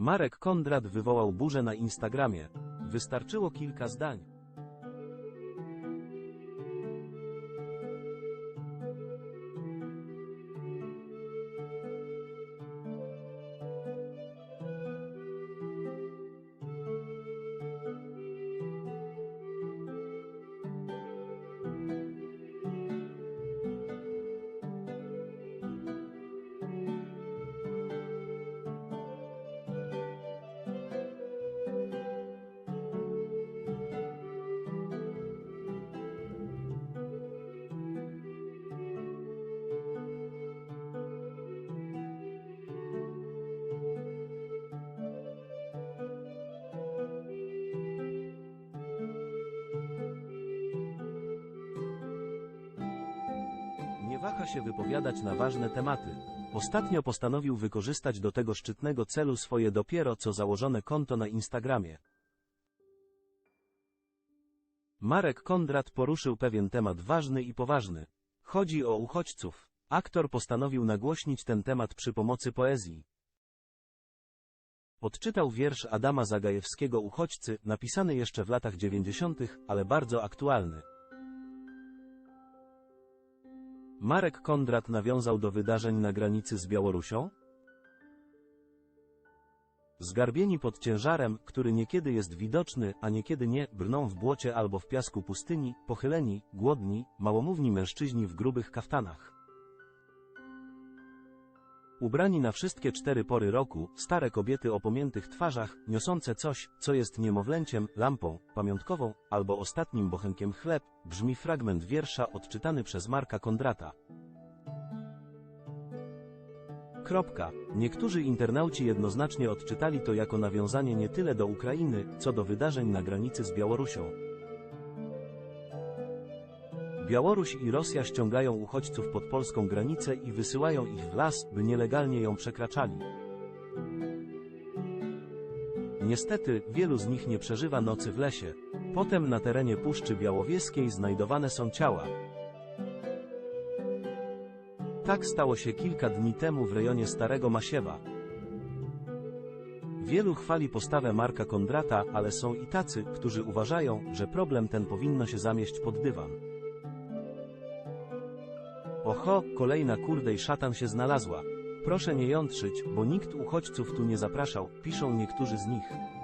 Marek Kondrat wywołał burzę na Instagramie. Wystarczyło kilka zdań. Waha się wypowiadać na ważne tematy. Ostatnio postanowił wykorzystać do tego szczytnego celu swoje dopiero co założone konto na Instagramie. Marek Kondrat poruszył pewien temat ważny i poważny. Chodzi o uchodźców. Aktor postanowił nagłośnić ten temat przy pomocy poezji. Odczytał wiersz Adama Zagajewskiego Uchodźcy, napisany jeszcze w latach 90., ale bardzo aktualny. Marek Kondrat nawiązał do wydarzeń na granicy z Białorusią? Zgarbieni pod ciężarem, który niekiedy jest widoczny, a niekiedy nie, brną w błocie albo w piasku pustyni, pochyleni, głodni, małomówni mężczyźni w grubych kaftanach. Ubrani na wszystkie cztery pory roku, stare kobiety o pomiętych twarzach, niosące coś, co jest niemowlęciem, lampą, pamiątkową, albo ostatnim bochenkiem chleb, brzmi fragment wiersza odczytany przez Marka Kondrata. Kropka. Niektórzy internauci jednoznacznie odczytali to jako nawiązanie nie tyle do Ukrainy, co do wydarzeń na granicy z Białorusią. Białoruś i Rosja ściągają uchodźców pod polską granicę i wysyłają ich w las, by nielegalnie ją przekraczali. Niestety, wielu z nich nie przeżywa nocy w lesie. Potem na terenie Puszczy Białowieskiej znajdowane są ciała. Tak stało się kilka dni temu w rejonie Starego Masiewa. Wielu chwali postawę Marka Kondrata, ale są i tacy, którzy uważają, że problem ten powinno się zamieść pod dywan. Oho, kolejna kurdej szatan się znalazła. Proszę nie jątrzyć, bo nikt uchodźców tu nie zapraszał, piszą niektórzy z nich.